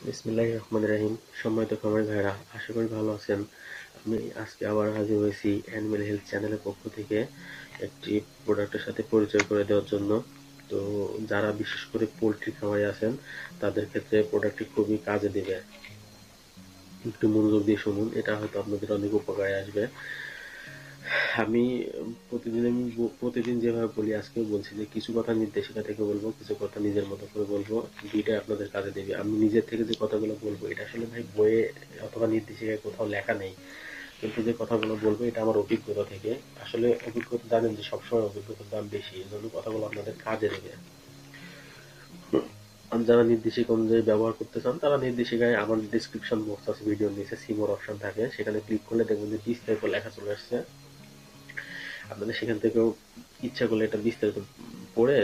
বিসমিল্লাহ রহমান রাহিম। সম্মানিত খামারি ভাইরা আশা করি ভালো আছেন। আমি আজকে আবার হাজির হয়েছি অ্যানিমেল হেলথ চ্যানেলের পক্ষ থেকে একটি প্রোডাক্টের সাথে পরিচয় করে দেওয়ার জন্য। তো যারা বিশেষ করে পোলট্রি খামারি আছেন, তাদের ক্ষেত্রে প্রোডাক্টটি খুবই কাজে দেবে। একটু মনোযোগ দিয়ে শুনুন, এটা হয়তো আপনাদের অনেক উপকারে আসবে। আমি প্রতিদিন আমি প্রতিদিন যেভাবে বলি আজকেও বলছি যে কিছু কথা নির্দেশিকা থেকে বলব, কিছু কথা নিজের মতো করে বলব, দুইটাই আপনাদের কাজে দেবে। আমি নিজের থেকে যে কথাগুলো বলব, এটা আসলে ভাই বইয়ে অথবা নির্দেশিকায় কোথাও লেখা নেই। কিন্তু যে কথাগুলো বলব, এটা আমার অভিজ্ঞতা থেকে। আসলে অভিজ্ঞতা জানেন যে সবসময় অভিজ্ঞতার দাম বেশি, এই জন্য কথাগুলো আপনাদের কাজে দেবে। যারা নির্দেশিকা অনুযায়ী ব্যবহার করতে চান, তারা নির্দেশিকায় আমার ডিসক্রিপশন বক্স আছে ভিডিওর নিচে সিমোর অপশন থাকে। সেখানে ক্লিক করলে দেখবেন যে বিস্তারিত লেখা চলে আসছে। আপনাদের সেখান থেকেও ইচ্ছা করলে এটা বিস্তারিত পড়ে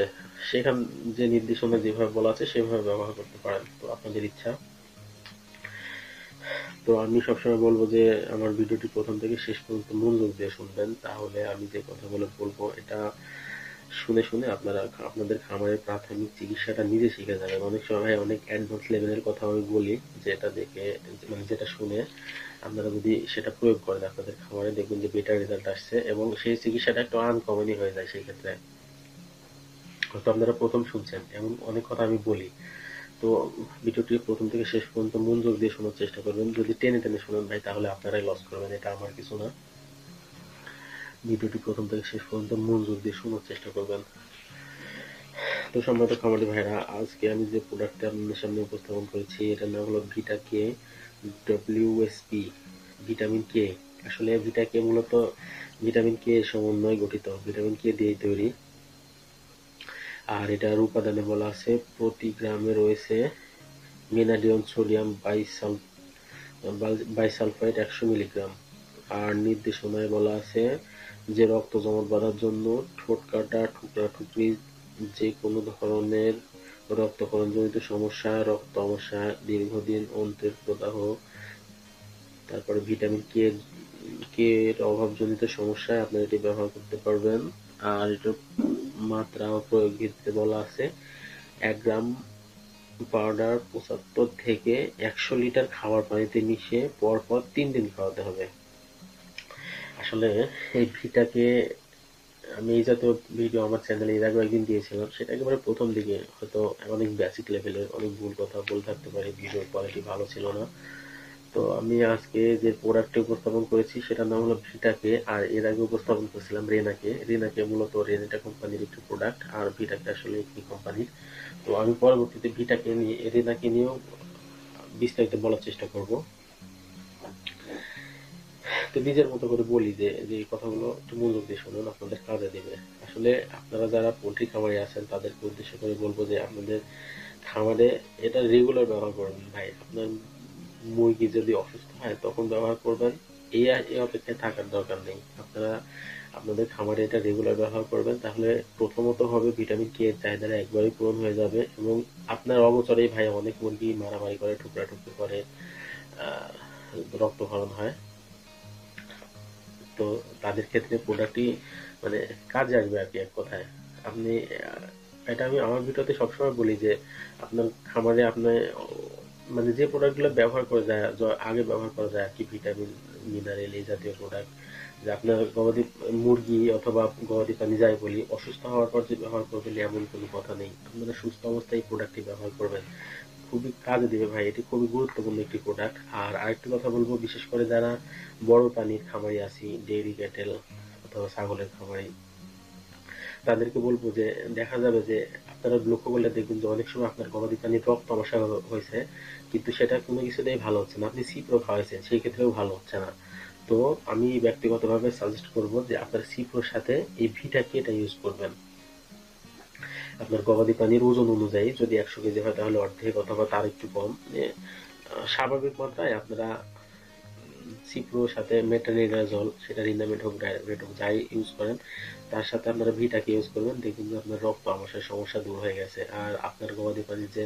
সেখান যে নির্দেশনা যেভাবে বলা আছে সেভাবে ব্যবহার করতে পারেন। তো আপনাদের ইচ্ছা। তো আমি সবসময় বলব যে আমার ভিডিওটি প্রথম থেকে শেষ পর্যন্ত মনোযোগ দিয়ে শুনবেন। তাহলে আমি যে কথাগুলো বলব, এটা শুনে শুনে আপনারা আপনাদের খামারের প্রাথমিক চিকিৎসাটা নিজে শিখে যাবেন। অনেক সময় অনেক অ্যাডভান্স লেভেলের কথা আমি বলি, যেটা দেখে মানে যেটা শুনে আপনারা যদি সেটা প্রয়োগ করেন আপনাদের খামারে, দেখবেন যে বেটার রেজাল্ট আসছে এবং সেই চিকিৎসাটা একটু আনকমনই হয়ে যায় সেই ক্ষেত্রে হয়তো আপনারা প্রথম শুনছেন, এমন অনেক কথা আমি বলি। তো ভিডিওটি প্রথম থেকে শেষ পর্যন্ত মনোযোগ দিয়ে শোনার চেষ্টা করবেন। যদি টেনে টেনে শুনেন ভাই, তাহলে আপনারাই লস করবেন, এটা আমার কিছু না। ভিডিওটি প্রথম থেকে শেষ পর্যন্ত মনোযোগ দিয়ে শোনার চেষ্টা করবেন। তো সম্মানিত খামারি ভাইরা, আজকে আমি যে প্রোডাক্টটা আপনাদের সামনে উপস্থাপন করেছি, এটার নাম হলো ভিটা কে ডব্লিউএসপি ভিটামিন কে আসলে ভিটা কে মূলত ভিটামিন কে সমন্বয় গঠিত ভিটামিন কে দিয়ে তৈরি। আর এটার উপাদানে বলা আছে প্রতি গ্রামে রয়েছে মিনাডিয়ন সোডিয়াম বাইসাল বাইসালফাইড একশো মিলিগ্রাম। আর নির্দেশনায় বলা আছে যে, রক্ত জমাট বাঁধার জন্য ঠোঁট কাটা, টুকরা টুকরি, যে কোনো ধরনের রক্তকরণজনিত সমস্যা, রক্ত সমস্যা দীর্ঘদিন অন্ত্রের প্রদাহ, তারপরে ভিটামিন কে কে এর অভাবজনিত সমস্যায় আপনারা এটি ব্যবহার করতে পারবেন। আর এটার মাত্রা ও প্রয়োগ ক্ষেত্রে বলা আছে, এক গ্রাম পাউডার পঁচাত্তর থেকে একশো লিটার খাবার পানিতে মিশিয়ে পরপর তিন দিন খাওয়াতে হবে। আসলে এই ভিটাকে আমি এই জাতীয় ভিডিও আমার চ্যানেলে এর আগে একদিন দিয়েছিলাম, সেটা একেবারে প্রথম দিকে, হয়তো অনেক বেসিক লেভেলের অনেক ভুল কথা বলে থাকতে পারি ভিডিওর কোয়ালিটি ভালো ছিল না। তো আমি আজকে যে প্রোডাক্টটি উপস্থাপন করেছি, সেটার নাম হলো ভিটাকে আর এর আগে উপস্থাপন করেছিলাম রেনাকে। রেনাকে মূলত রেনেটা কোম্পানির একটি প্রোডাক্ট আর ভিটাকে আসলে একটি কোম্পানির তো আমি পরবর্তীতে ভিটাকে নিয়ে, রেনাকে নিয়েও বিস্তারিত বলার চেষ্টা করব। তো নিজের মতো করে বলি যে যে কথাগুলো একটু মনোযোগ দিয়ে শুনুন, আপনাদের কাজে দেবে। আসলে আপনারা যারা পোলট্রি খামারে আছেন, তাদেরকে উদ্দেশ্য করে বলব যে, আপনাদের খামারে এটা রেগুলার ব্যবহার করবেন। ভাই, আপনার মুরগি যদি অসুস্থ হয়, তখন ব্যবহার করবেন। এই এই অপেক্ষায় থাকার দরকার নেই। আপনারা, আপনাদের খামারে এটা রেগুলার ব্যবহার করবেন। তাহলে প্রথমত হবে ভিটামিন কে এর চাহিদাটা একবারই পূরণ হয়ে যাবে এবং আপনার অগোচরেই ভাই অনেক মুরগি মারামারি করে, টুকরা টুকরি করে রক্তক্ষরণ হয়। তো তাদের ক্ষেত্রে প্রোডাক্টই মানে কাজে আসবে আর কি এক কথায়। আপনি, এটা আমি আমার ভিডিওতে সবসময় বলি যে, আপনার খামারে আপনি মানে যে প্রোডাক্টগুলো ব্যবহার করা যায় আগে ব্যবহার করা যায় আর কি ভিটামিন মিনারেল এই জাতীয় প্রোডাক্ট যে আপনার গবাদি মুরগি অথবা গবাদি প্রাণী যাই বলি, অসুস্থ হওয়ার পর যে ব্যবহার করবেন এমন কোনো কথা নেই। আপনারা সুস্থ অবস্থায় এই প্রোডাক্টটি ব্যবহার করবেন। খুবই কাজে দিবে ভাই। এটি খুবই গুরুত্বপূর্ণ একটি প্রোডাক্ট আর আরেকটি কথা বলব, বিশেষ করে যারা বড় প্রাণীর খামারি আছি, ডেইরি ক্যাটেল অথবা ছাগলের খামারি, তাদেরকে বলব যে, দেখা যাবে যে আপনারা লক্ষ্য করলে দেখবেন যে অনেক সময় আপনার গবাদি প্রাণীর রক্ত সমস্যা হয়েছে। কিন্তু সেটা কোনো কিছুতেই ভালো হচ্ছে না। আপনি সিপ্রো খাওয়াইছেন, সেই ক্ষেত্রেও ভালো হচ্ছে না। তো আমি ব্যক্তিগতভাবে সাজেস্ট করব যে আপনার সিপ্রোর সাথে এই ভিটাকে এটা ইউজ করবেন। আপনার গবাদি প্রাণীর ওজন অনুযায়ী যদি একশো কেজি হয় তাহলে অর্ধেক অথবা তার একটু কম। স্বাভাবিক মাত্রায় আপনারা সিপ্রোর সাথে মেটানিডাজল সেটা রিনামেট হোক ডায়াবেট হোক যাই ইউজ করেন, তার সাথে আপনারা ভিটাকে ইউজ করবেন, দেখবেন যে আপনার রক্ত আমাশয়ের সমস্যা দূর হয়ে গেছে। আর আপনার গবাদি প্রাণীর যে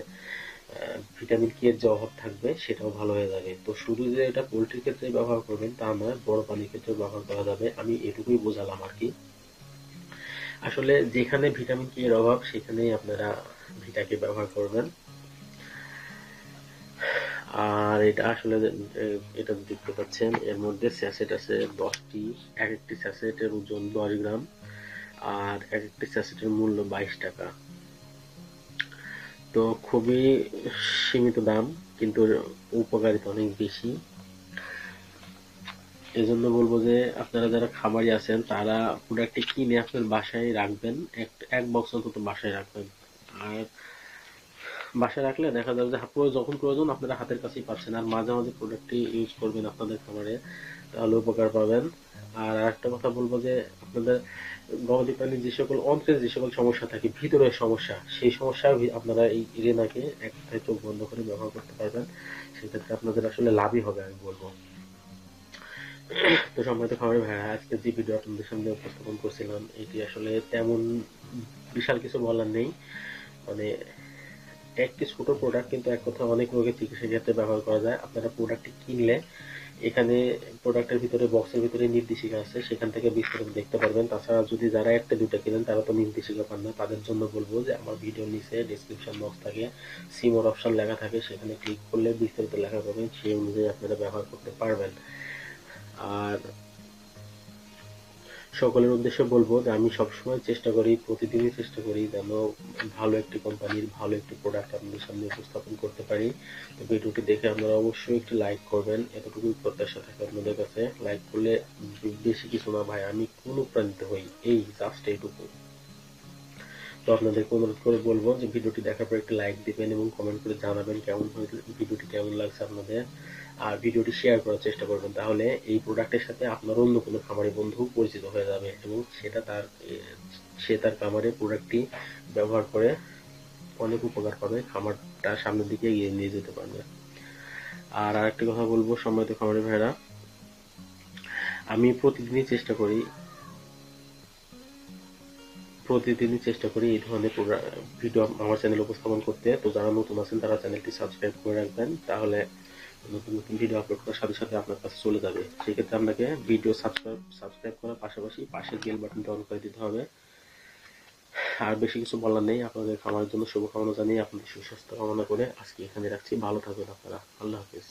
ভিটামিন কে এর যে অভাব থাকবে, সেটাও ভালো হয়ে যাবে। তো শুধু যে এটা পোলট্রির ক্ষেত্রে ব্যবহার করবেন, তা নয়, বড় প্রাণীর ক্ষেত্রে ব্যবহার করা যাবে। আমি এটুকুই বোঝালাম আর কি। আসলে যেখানে ভিটামিন কে এর অভাব, সেখানেই আপনারা ভিটাকে ব্যবহার করবেন। আর এটা আসলে এটা দেখতে পাচ্ছেন, এর মধ্যে স্যাসেট আছে দশটি এক একটি স্যাসেটের ওজন দশ গ্রাম, আর এক একটি স্যাসেটের মূল্য বাইশ টাকা। তো খুবই সীমিত দাম, কিন্তু উপকারিতা অনেক বেশি। এজন্য বলব যে আপনারা যারা খামারি আছেন, তারা প্রোডাক্টটি কিনে আপনার বাসায় রাখবেন। এক এক বক্স অন্তত বাসায় রাখবেন। আর বাসায় রাখলে দেখা যাবে যে যখন প্রয়োজন আপনারা হাতের কাছেই পাচ্ছেন। আর মাঝে মাঝে প্রোডাক্টটি ইউজ করবেন আপনাদের খামারে, তাহলে উপকার পাবেন। আর আরেকটা কথা বলব যে আপনাদের গবাদি প্রাণীর যে সকল, অন্ত্রের যে সকল সমস্যা থাকে, ভিতরের সমস্যা, সেই সমস্যা আপনারা এই রেনাকে এক চোখ বন্ধ করে ব্যবহার করতে পারবেন। সেক্ষেত্রে আপনাদের আসলে লাভই হবে, আমি বলব। তো সম্মানিত খামারি ভাইয়া আজকে যে ভিডিও আপনাদের সামনে উপস্থাপন করছিলাম, এটি আসলে তেমন বিশাল কিছু বলার নেই। মানে একটি ছোট প্রোডাক্ট কিন্তু এক কথা অনেক রোগের চিকিৎসা ক্ষেত্রে ব্যবহার করা যায়। আপনারা প্রোডাক্টটি কিনলে, এখানে প্রোডাক্টের ভিতরে বক্সের ভিতরে নির্দেশিকা আছে, সেখান থেকে বিস্তারিত দেখতে পারবেন। তাছাড়া যদি যারা একটা দুটো কিনেন, তারা তো নির্দেশিকা পান না। তাদের জন্য বলব যে, আমার ভিডিওর নিচে ডিসক্রিপশন বক্স থাকে সিমোর অপশন লেখা থাকে। সেখানে ক্লিক করলে বিস্তারিত লেখা পাবেন, সেই অনুযায়ী আপনারা ব্যবহার করতে পারবেন। আর সকলের উদ্দেশ্যে বলব যে আমি সবসময় চেষ্টা করি, প্রতিদিনই চেষ্টা করি যেন ভালো একটি কোম্পানির ভালো একটি প্রোডাক্ট আপনাদের সামনে উপস্থাপন করতে পারি। তো ভিডিওটি দেখে আপনারা অবশ্যই একটি লাইক করবেন। এতটুকুই প্রত্যাশা থাকে আপনাদের কাছে। লাইক করলে বেশি কিছু না ভাই, আমি অনুপ্রাণিত হই, এই জাস্ট এইটুকু। তো আপনাদেরকে অনুরোধ করে বলব যে ভিডিওটি দেখার পর একটি লাইক দিবেন এবং কমেন্ট করে জানাবেন কেমন ভিডিওটি কেমন লাগছে আপনাদের। আর ভিডিওটি শেয়ার করার চেষ্টা করবেন, তাহলে এই প্রোডাক্টের সাথে আপনার অন্য কোনো খামারি বন্ধু পরিচিত হয়ে যাবে এবং সেটা তার সে তার খামারে প্রোডাক্টটি ব্যবহার করে অনেক উপকার পাবে, খামারটা সামনের দিকে এগিয়ে নিয়ে যেতে পারবে। আর আরেকটি কথা বলব সম্মানিত খামারি ভাইরা আমি প্রতিদিনই চেষ্টা করি প্রতিদিনই চেষ্টা করি এই ধরনের ভিডিও আমার চ্যানেলে উপস্থাপন করতে। তো যারা নতুন আছেন, তারা চ্যানেলটি সাবস্ক্রাইব করে রাখবেন। তাহলে নতুন নতুন ভিডিও আপলোড করার সাথে সাথে আপনার কাছে চলে যাবে। সেক্ষেত্রে আপনাকে ভিডিও সাবস্ক্রাইব সাবস্ক্রাইব করার পাশাপাশি পাশের বেল বাটনটা অন করে দিতে হবে। আর বেশি কিছু বলার নেই। আপনাদের খামারের জন্য শুভকামনা জানিয়ে আপনাদের সুস্বাস্থ্য কামনা করে আজকে এখানে রাখছি। ভালো থাকবেন আপনারা। আল্লাহ হাফিজ।